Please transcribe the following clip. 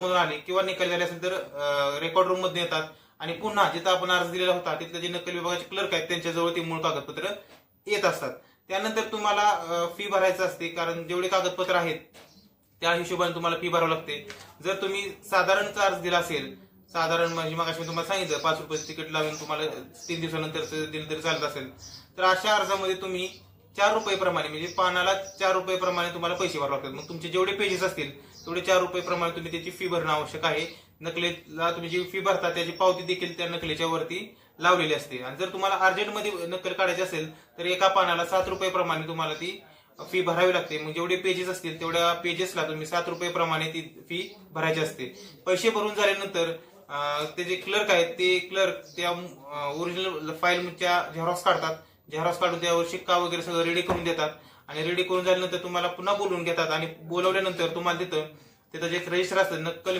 मधून आली किंवा निकाल झाले असेल तर रेकॉर्ड रूममध्ये येतात. आणि पुन्हा जिथं आपण अर्ज दिलेला होता तिथले जे नक्कल विभागाचे क्लर्क आहेत त्यांच्याजवळ ती मूळ कागदपत्र येत असतात. त्यानंतर तुम्हाला फी भरायचं असते कारण जेवढे कागदपत्र आहेत त्या हिशोबाने तुम्हाला फी भरावं लागते. जर तुम्ही साधारणचा अर्ज दिला असेल साधारण म्हणजे मग मी तुम्हाला सांगितलं पाच रुपये तिकीट लावून तुम्हाला तीन दिवसानंतर दिलं तरी चालत असेल. तर अशा अर्जामध्ये तुम्ही चार रुपये प्रमाणे म्हणजे पानाला चार रुपये प्रमाणे तुम्हाला पैसे भरावे लागतात. मग तुमचे जेवढे पेजेस असतील तेवढे चार रुपये प्रमाणे तुम्ही त्याची फी भरणं आवश्यक आहे. नकलेला तुम्ही जी फी भरता त्याची पावती देखील त्या नकलेच्या वरती लावलेली असते. आणि जर तुम्हाला अर्जंटमध्ये नक्कल काढायची असेल तर एका पानाला सात रुपये प्रमाणे तुम्हाला ती फी भरावी लागते. मग जेवढे पेजेस असतील तेवढ्या पेजेसला तुम्ही सात रुपये प्रमाणे ती फी भरायची असते. पैसे भरून झाल्यानंतर ते जे क्लर्क आहेत ते क्लर्क त्या ओरिजिनल फाईलच्या झेरॉक्स काढतात. झेरॉक्स काढून त्यावर शिक्का वगैरे सगळं रेडी करून देतात. आणि रेडी करून झाल्यानंतर तुम्हाला पुन्हा बोलवून घेतात आणि बोलवल्यानंतर तुम्हाला तिथं तिथं जे रजिस्टर असतं नक्कल